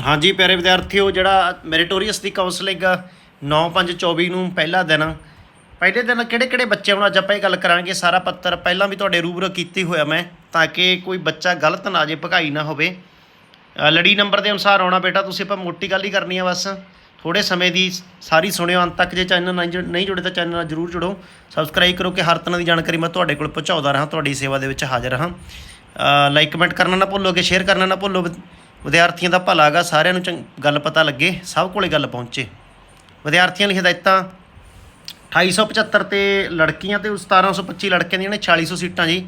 ਹਾਂਜੀ ਪਿਆਰੇ ਵਿਦਿਆਰਥੀਓ, ਜਿਹੜਾ ਮੈਰੀਟੋਰੀਅਸ ਦੀ ਕਾਉਂਸਲਿੰਗ 9/5/24 ਨੂੰ ਪਹਿਲਾ ਦਿਨ, ਪਹਿਲੇ ਦਿਨ ਕਿਹੜੇ ਕਿਹੜੇ ਬੱਚੇ ਹੁਣ ਅੱਜ ਆਪਾਂ ਇਹ ਗੱਲ ਕਰਾਂਗੇ, ਸਾਰਾ ਪੱਤਰ ਪਹਿਲਾਂ ਵੀ ਤੁਹਾਡੇ ਰੂਬਰੂ ਕੀਤੀ ਹੋਇਆ ਮੈਂ, ਤਾਂ ਕਿ ਕੋਈ ਬੱਚਾ ਗਲਤ ਨਾ ਜੇ, ਭਗਾਈ ਨਾ ਹੋਵੇ। ਲੜੀ ਨੰਬਰ ਦੇ ਅਨੁਸਾਰ ਆਉਣਾ ਬੇਟਾ, ਤੁਸੀਂ ਆਪਾਂ ਮੋਟੀ ਗੱਲ ਹੀ ਕਰਨੀ ਆ ਬਸ। ਥੋੜੇ ਸਮੇਂ ਦੀ ਸਾਰੀ ਸੁਣਿਓ, ਅੰਤ ਤੱਕ ਜੇ ਚੈਨਲ ਨਹੀਂ ਜੁੜ- ਨਹੀਂ ਜੁੜੇ ਤਾਂ ਚੈਨਲ ਨਾਲ ਜਰੂਰ ਜੁੜੋ। ਸਬਸਕ੍ਰਾਈਬ ਕਰੋ ਕਿ ਹਰ ਤਰ੍ਹਾਂ ਦੀ ਜਾਣਕਾਰੀ ਮੈਂ ਤੁਹਾਡੇ ਕੋਲ ਪਹੁੰਚਾਉਂਦਾ ਰਹਾਂ, ਤੁਹਾਡੀ ਸੇਵਾ ਦੇ ਵਿੱਚ ਹਾਜ਼ਰ ਹਾਂ ਲਾਈਕ ਕਮੈਂਟ ਕਰਨਾ ਨਾ ਭੁੱਲੋ ਭੁੱਲੋਗੇ ਸ਼ੇਅਰ ਕਰਨਾ ਨਾ ਭੁੱਲੋ। ਵਿਦਿਆਰਥੀਆਂ ਦਾ ਭਲਾ ਗਾ ਸਾਰਿਆਂ ਨੂੰ ਚੰਗ- ਗੱਲ ਪਤਾ ਲੱਗੇ, ਸਭ ਕੋਲੇ ਗੱਲ ਪਹੁੰਚੇ। ਵਿਦਿਆਰਥੀਆਂ ਲਈ ਹਦਾਇਤਾਂ 2875 ਤੇ ਲੜਕੀਆਂ ਤੇ 1725 ਲੜਕਿਆਂ ਦੀਆਂ ਨੇ 4600 ਸੀਟਾਂ ਜੀ।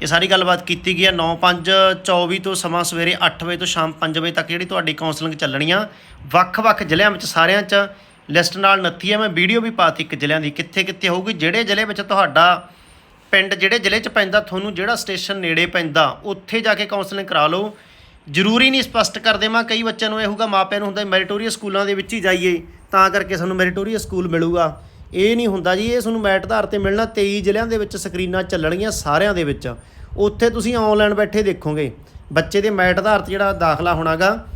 ਇਹ ਸਾਰੀ ਗੱਲਬਾਤ ਕੀਤੀ ਗਈ ਹੈ 9/5/24 ਤੋਂ ਸਮਾਂ ਸਵੇਰੇ 8 ਵਜੇ ਤੋਂ ਸ਼ਾਮ 5 ਵਜੇ ਤੱਕ ਜਿਹੜੀ ਤੁਹਾਡੀ ਕਾਉਂਸਲਿੰਗ ਆ। ਵੱਖ-ਵੱਖ ਜ਼ਿਲ੍ਹਿਆਂ ਵਿੱਚ ਸਾਰਿਆਂ 'ਚ ਲਿਸਟ ਨਾਲ ਨੱਥੀ ਹੈ ਮੈਂ ਵੀਡੀਓ ਵੀ ਪਾਤੀ ਇੱਕ ਜ਼ਿਲ੍ਹਿਆਂ ਦੀ ਕਿੱਥੇ ਕਿੱਥੇ ਹੋਊਗੀ, ਜਿਹੜੇ ਜ਼ਿਲ੍ਹੇ ਵਿੱਚ ਤੁਹਾਡਾ ਪਿੰਡ, ਜਿਹੜੇ ਜ਼ਿਲ੍ਹੇ 'ਚ ਪੈਂਦਾ, ਤੁਹਾਨੂੰ ਜਿਹੜਾ ਸਟੇਸ਼ਨ ਨੇੜੇ ਪੈਂਦਾ, ਉੱਥੇ ਜਾ ਕੇ ਕਾਉਂਸਲਿੰਗ ਕਰਾ ਲਓ। ਜ਼ਰੂਰੀ ਨਹੀਂ ਸਪਸ਼ਟ ਕਰ ਦੇਵਾਂ, ਕਈ ਬੱਚਿਆਂ ਨੂੰ ਇਹ ਹੋਊਗਾ, ਮਾਪਿਆਂ ਨੂੰ ਹੁੰਦਾ ਮੈਰੀਟੋਰੀਅਸ ਸਕੂਲਾਂ ਦੇ ਵਿੱਚ ਹੀ ਜਾਈਏ, ਤਾਂ ਕਰਕੇ ਸਾਨੂੰ ਮੈਰੀਟੋਰੀਅਸ ਸਕੂਲ ਮਿਲੂਗਾ। ਇਹ ਨਹੀਂ ਹੁੰਦਾ ਜੀ, ਇਹ ਤੁਹਾਨੂੰ ਮੈਟ ਆਧਾਰ ਤੇ ਮਿਲਣਾ 23 ਜ਼ਿਲ੍ਹਿਆਂ ਦੇ ਵਿੱਚ ਸਕਰੀਨਾਂ ਚੱਲਣਗੀਆਂ ਸਾਰਿਆਂ ਦੇ ਵਿੱਚ। ਉੱਥੇ ਤੁਸੀਂ ਆਨਲਾਈਨ ਬੈਠੇ ਦੇਖੋਗੇ। ਬੱਚੇ ਦੇ ਮੈਟ ਆਧਾਰ ਤੇ ਜਿਹੜਾ ਦਾਖਲਾ ਹੋਣਾਗਾ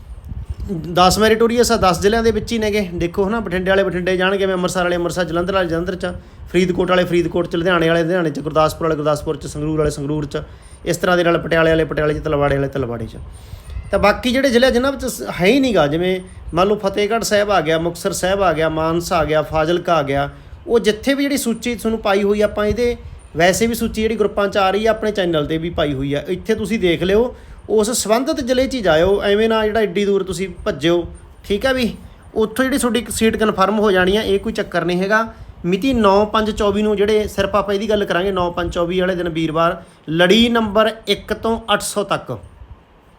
10 ਮੈਰੀਟੋਰੀਅਸ ਆ 10 ਜ਼ਿਲ੍ਹਿਆਂ ਦੇ ਵਿੱਚ ਹੀ ਨੇਗੇ। ਦੇਖੋ ਹਨਾ, ਬਠਿੰਡੇ ਵਾਲੇ ਬਠਿੰਡੇ ਜਾਣਗੇ, ਮੈਂ ਅੰਮ੍ਰਿਤਸਰ ਵਾਲੇ, ਅੰਮ੍ਰਿਤਸਰ ਜਲੰਧਰ ਵਾਲੇ, ਜਲੰਧਰ ਚ। ਫਰੀਦਕੋਟ ਵਾਲੇ, ਫਰੀਦਕੋਟ ਚ, ਲੁਧਿਆਣੇ ਵਾਲੇ, ਲੁਧਿਆਣੇ ਚ, ਗੁਰਦਾਸਪੁਰ ਵਾਲੇ, ਗੁਰਦਾਸਪੁਰ ਚ, ਸੰਗਰੂਰ ਵਾਲੇ, ਸੰਗਰੂਰ ਚ। ਇਸ ਤਰ੍ਹਾਂ ਦੇ ਨਾਲ ਪਟਿਆਲੇ ਵਾਲੇ, ਪਟਿਆਲੇ ਚ, ਤਲਵਾੜੇ ਵਾਲੇ, ਤਲਵਾੜੇ ਚ। ਤਾਂ ਬਾਕੀ ਜਿਹੜੇ ਜ਼ਿਲ੍ਹੇ ਜਿਨ੍ਹਾਂ ਵਿੱਚ ਹੈ ਹੀ ਨਹੀਂਗਾ, ਜਿਵੇਂ ਮੰਨ ਲਓ ਫਤਿਹਗੜ੍ਹ ਸਾਹਿਬ ਆ ਗਿਆ, ਮੁਕਤਸਰ ਸਾਹਿਬ ਆ ਗਿਆ, ਮਾਨਸਾ ਆ ਗਿਆ, ਫਾਜ਼ਿਲਕਾ ਆ ਗਿਆ, ਉਹ ਜਿੱਥੇ ਵੀ ਜਿਹੜੀ ਸੂਚੀ ਤੁਹਾਨੂੰ ਪਾਈ ਹੋਈ ਆਪਾਂ ਇਹਦੇ ਵੈਸੇ ਵੀ ਸੂਚੀ ਜਿਹੜੀ ਗਰੁੱਪਾਂ 'ਚ ਆ ਰਹੀ ਆ ਆਪਣੇ ਚੈਨਲ ਤੇ ਵੀ ਪਾਈ ਹੋਈ ਆ, ਇੱਥੇ ਤੁਸੀਂ ਦੇਖ ਲਿਓ, ਉਸ ਸੰਬੰਧਿਤ ਜ਼ਿਲ੍ਹੇ 'ਚ ਹੀ ਜਾਇਓ, ਐਵੇਂ ਨਾ ਜਿਹੜਾ ਏਡੀ ਦੂਰ ਤੁਸੀਂ ਭੱਜਿਓ, ਠੀਕ ਆ ਵੀ? ਉੱਥੋਂ ਜਿਹੜੀ ਤੁਹਾਡੀ ਸੀਟ ਕਨਫਰਮ ਹੋ ਜਾਣੀ ਆ, ਇਹ ਕੋਈ ਚੱਕਰ ਨਹੀਂ ਹੈਗਾ। ਮਿਤੀ 9/5/24 ਨੂੰ ਜਿਹੜੇ ਸਿਰਫ ਆਪਾਂ ਇਹਦੀ ਗੱਲ ਕਰਾਂਗੇ 9/5/24 ਵਾਲੇ ਦਿਨ ਵੀਰਵਾਰ, ਲੜੀ ਨੰਬਰ 1 ਤੋਂ 800 ਤੱਕ।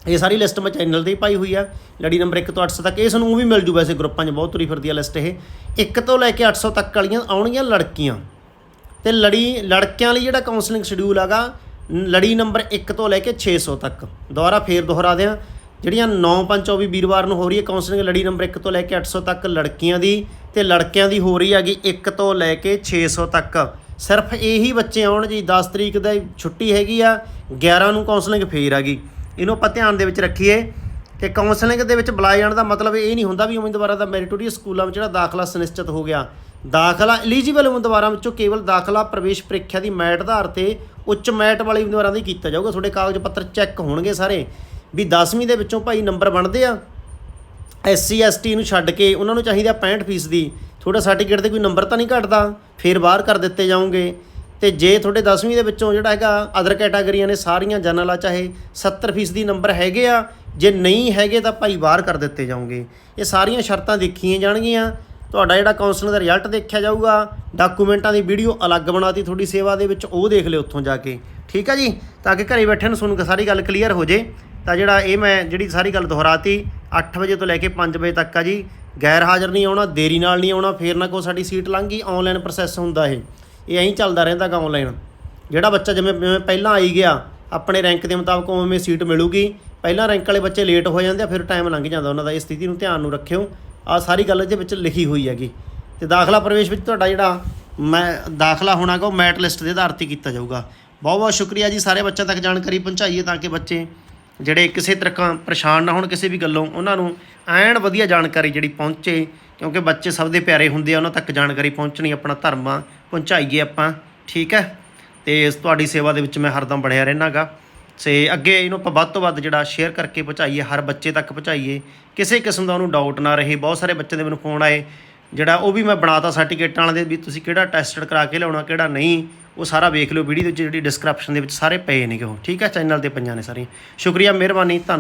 ਇਹ ਸਾਰੀ ਲਿਸਟ ਮੈਂ ਚੈਨਲ ਤੇ ਹੀ ਪਾਈ ਹੋਈ ਆ, ਲੜੀ ਨੰਬਰ 1 ਤੋਂ 800 ਤੱਕ, ਇਹ ਸਾਨੂੰ ਉਹ ਵੀ ਮਿਲ ਜੂ ਵੈਸੇ ਗਰੁੱਪਾਂ 'ਚ, ਬਹੁਤ ਤੁਰੀ ਫਿਰਦੀ ਆ ਲਿਸਟ ਇਹ। 1 ਤੋਂ ਲੈ ਕੇ 800 ਤੱਕ ਵਾਲੀਆਂ ਆਉਣਗੀਆਂ ਲੜਕੀਆਂ। ਤੇ ਲੜੀ ਲੜਕਿਆਂ ਲਈ ਜਿਹੜਾ ਕਾਉਂਸਲਿੰਗ ਸ਼ਡਿਊਲ ਹੈਗਾ, ਲੜੀ ਨੰਬਰ 1 ਤੋਂ ਲੈ ਕੇ 600 ਤੱਕ। ਦੁਬਾਰਾ ਫੇਰ ਦੁਹਰਾ ਦਿਆਂ, ਜਿਹੜੀਆਂ 9/5/24 ਵੀਰਵਾਰ ਨੂੰ ਹੋ ਰਹੀ ਹੈ ਕਾਉਂਸਲਿੰਗ ਲੜੀ ਨੰਬਰ 1 ਤੋਂ ਲੈ ਕੇ 800 ਤੱਕ ਲੜਕੀਆਂ ਦੀ, ਤੇ ਲੜਕਿਆਂ ਦੀ ਹੋ ਰਹੀ ਹੈਗੀ 1 ਤੋਂ ਲੈ ਕੇ 600 ਤੱਕ। ਸਿਰਫ ਇਹੀ ਬੱਚੇ ਆਉਣ ਜੀ 10 ਤਰੀਕ ਦਾ ਛੁੱਟੀ ਹੈਗੀ ਆ 11 ਨੂੰ ਕਾਉਂਸਲਿੰਗ ਫੇਰ ਆ ਇਹਨੂੰ ਆਪਾਂ ਧਿਆਨ ਦੇ ਵਿੱਚ ਰੱਖੀਏ ਕਿ ਕਾਉਂਸਲਿੰਗ ਦੇ ਵਿੱਚ ਬੁਲਾਏ ਜਾਣ ਦਾ ਮਤਲਬ ਇਹ ਨਹੀਂ ਹੁੰਦਾ ਵੀ ਉਮੀਦਵਾਰਾਂ ਦਾ ਮੈਰਿਟੋਰੀਅਸ ਸਕੂਲਾਂ ਵਿੱਚ ਜਿਹੜਾ ਦਾਖਲਾ ਸੁਨਿਸ਼ਚਿਤ ਹੋ ਗਿਆ। ਦਾਖਲਾ ਐਲੀਜੀਬਲ ਉਮੀਦਵਾਰਾਂ ਵਿੱਚੋਂ ਕੇਵਲ ਦਾਖਲਾ ਪ੍ਰਵੇਸ਼ ਪ੍ਰੀਖਿਆ ਦੀ ਮੈਟ ਆਧਾਰ ਤੇ ਉੱਚ ਮੈਟ ਵਾਲੇ ਉਮੀਦਵਾਰਾਂ ਦੀ ਕੀਤਾ ਜਾਊਗਾ। ਤੁਹਾਡੇ ਕਾਗਜ਼ ਪੱਤਰ ਚੈੱਕ ਹੋਣਗੇ ਸਾਰੇ। ਵੀ 10ਵੀਂ ਦੇ ਵਿੱਚੋਂ ਭਾਈ ਨੰਬਰ ਬਣਦੇ ਆ। ਐਸਸੀ ਐਸਟੀ ਨੂੰ ਛੱਡ ਕੇ ਉਹਨਾਂ ਨੂੰ ਚਾਹੀਦਾ 65% ਫੀਸਦੀ। ਤੁਹਾਡਾ ਸਰਟੀਫਿਕੇਟ ਤੇ ਕੋਈ ਨੰਬਰ ਤਾਂ ਨਹੀਂ ਘਟਦਾ। ਫਿਰ ਬਾਹਰ ਕਰ ਦਿੱਤੇ ਜਾਓਗੇ ਤੇ ਜੇ ਤੁਹਾਡੇ 10ਵੀਂ ਦੇ ਵਿੱਚੋਂ ਜਿਹੜਾ ਹੈਗਾ ਅਦਰ ਕੈਟਾਗਰੀਆਂ ਨੇ ਸਾਰੀਆਂ ਜਨਰਲ ਆ, ਚਾਹੇ 70% ਫੀਸਦੀ ਨੰਬਰ ਹੈਗੇ ਆ, ਜੇ ਨਹੀਂ ਹੈਗੇ ਤਾਂ ਭਾਈ ਬਾਹਰ ਕਰ ਦਿੱਤੇ ਜਾਓਗੇ ਇਹ ਸਾਰੀਆਂ ਸ਼ਰਤਾਂ ਦੇਖੀਆਂ ਜਾਣਗੀਆਂ। ਤੁਹਾਡਾ ਜਿਹੜਾ ਕਾਉਂਸਲਿੰਗ ਦਾ ਰਿਜ਼ਲਟ ਦੇਖਿਆ ਜਾਊਗਾ ਡਾਕੂਮੈਂਟਾਂ ਦੀ ਵੀਡੀਓ ਅਲੱਗ ਬਣਾਤੀ ਤੁਹਾਡੀ ਸੇਵਾ ਦੇ ਵਿੱਚ, ਉਹ ਦੇਖ ਲਿਓ ਉੱਥੋਂ ਜਾ ਕੇ। ਠੀਕ ਆ ਜੀ? ਤਾਂ ਕਿ ਘਰੇ ਬੈਠੇ ਨੂੰ ਤੁਹਾਨੂੰ ਸਾਰੀ ਗੱਲ ਕਲੀਅਰ ਹੋ ਜੇ। ਤਾਂ ਜਿਹੜਾ ਇਹ ਮੈਂ ਜਿਹੜੀ ਸਾਰੀ ਗੱਲ ਦੁਹਰਾਤੀ 8 ਵਜੇ ਤੋਂ ਲੈ ਕੇ 5 ਵਜੇ ਤੱਕ ਆ ਜੀ। ਗੈਰ ਹਾਜ਼ਰ ਨਹੀਂ ਆਉਣਾ, ਦੇਰੀ ਨਾਲ ਨਹੀਂ ਆਉਣਾ, ਫੇਰ ਨਾ ਕੋ ਸਾਡੀ ਸੀਟ ਲੰਘ ਗਈ ਆਨਲਾਈਨ ਪ੍ਰੋਸੈਸ ਹੁੰਦਾ ਇਹ। ਇਹ ਐਂ ਚੱਲਦਾ ਰਹਿੰਦਾਗਾ ਆਨਲਾਈਨ ਜਿਹੜਾ ਬੱਚਾ ਜਿਵੇਂ ਜਿਵੇਂ ਪਹਿਲਾਂ ਆਈ ਗਿਆ, ਆਪਣੇ ਰੈਂਕ ਦੇ ਮੁਤਾਬਕ ਉਵੇਂ ਸੀਟ ਮਿਲੂਗੀ। ਪਹਿਲਾਂ ਰੈਂਕ ਵਾਲੇ ਬੱਚੇ ਲੇਟ ਹੋ ਜਾਂਦੇ ਆ, ਫਿਰ ਟਾਈਮ ਲੰਘ ਜਾਂਦਾ ਉਹਨਾਂ ਦਾ। ਇਸ ਸਥਿਤੀ ਨੂੰ ਧਿਆਨ ਨੂੰ ਰੱਖਿਓ। ਆ ਸਾਰੀ ਗੱਲ ਇਹਦੇ ਵਿੱਚ ਲਿਖੀ ਹੋਈ ਹੈਗੀ। ਤੇ ਦਾਖਲਾ ਪ੍ਰਵੇਸ਼ ਵਿੱਚ ਤੁਹਾਡਾ ਜਿਹੜਾ ਮੈਂ ਦਾਖਲਾ ਹੋਣਾਗਾ ਉਹ ਮੈਟ ਲਿਸਟ ਦੇ ਆਧਾਰ ਤੇ ਕੀਤਾ ਜਾਊਗਾ। ਬਹੁਤ ਬਹੁਤ ਸ਼ੁਕਰੀਆ ਜੀ, ਸਾਰੇ ਬੱਚਿਆਂ ਤੱਕ ਜਾਣਕਾਰੀ ਪਹੁੰਚਾਈਏ ਤਾਂ ਕਿ ਬੱਚੇ ਜਿਹੜੇ ਕਿਸੇ ਤਰ੍ਹਾਂ ਪਰੇਸ਼ਾਨ ਨਾ ਹੋਣ ਕਿਸੇ ਵੀ ਗੱਲੋਂ, ਉਹਨਾਂ ਨੂੰ ਐਨ ਵਧੀਆ ਜਾਣਕਾਰੀ ਜਿਹੜੀ ਪਹੁੰਚੇ, ਕਿਉਂਕਿ ਬੱਚੇ ਸਭ ਦੇ ਪਿਆਰੇ ਹੁੰਦੇ ਆ, ਉਹਨਾਂ ਤੱਕ ਜਾਣਕਾਰੀ ਪਹੁੰਚਣੀ ਆਪਣਾ ਧਰਮ ਆ, ਪਹੁੰਚਾਈਏ ਆਪਾਂ, ਠੀਕ ਹੈ? ਤੇ ਇਸ ਤੁਹਾਡੀ ਸੇਵਾ ਦੇ ਵਿੱਚ ਮੈਂ ਹਰਦਮ ਬਣਿਆ ਰਹਿਣਾਗਾ। ਸੇ ਅੱਗੇ ਇਹਨੂੰ ਆਪਾਂ ਵੱਧ ਤੋਂ ਵੱਧ ਜਿਹੜਾ ਸ਼ੇਅਰ ਕਰਕੇ ਪਹੁੰਚਾਈਏ, ਹਰ ਬੱਚੇ ਤੱਕ ਪਹੁੰਚਾਈਏ। ਕਿਸੇ ਕਿਸਮ ਦਾ ਉਹਨੂੰ ਡਾਊਟ ਨਾ ਰਹੇ। ਬਹੁਤ ਸਾਰੇ ਬੱਚੇ ਦੇ ਮੈਨੂੰ ਫੋਨ ਆਏ, ਜਿਹੜਾ ਉਹ ਵੀ ਮੈਂ ਬਣਾਤਾ ਸਰਟੀਫਿਕੇਟਾਂ ਵਾਲੇ ਦੇ ਵੀ ਤੁਸੀਂ ਕਿਹੜਾ ਟੈਸਟਡ ਕਰਾ ਕੇ ਲਿਆਉਣਾ, ਕਿਹੜਾ ਨਹੀਂ, ਉਹ ਸਾਰਾ ਵੇਖ ਲਿਓ। ਵੀਡੀਓ ਦੇ ਵਿੱਚ ਜਿਹੜੀ ਡਿਸਕ੍ਰਿਪਸ਼ਨ ਦੇ ਵਿੱਚ ਸਾਰੇ ਪਏ ਨੇਗੇ ਉਹ। ਠੀਕ ਹੈ ਚੈਨਲ ਤੇ ਪਈਆਂ ਨੇ ਸਾਰੀਆਂ। ਸ਼ੁਕਰੀਆ, ਮਿਹਰਬਾਨੀ, ਧੰਨ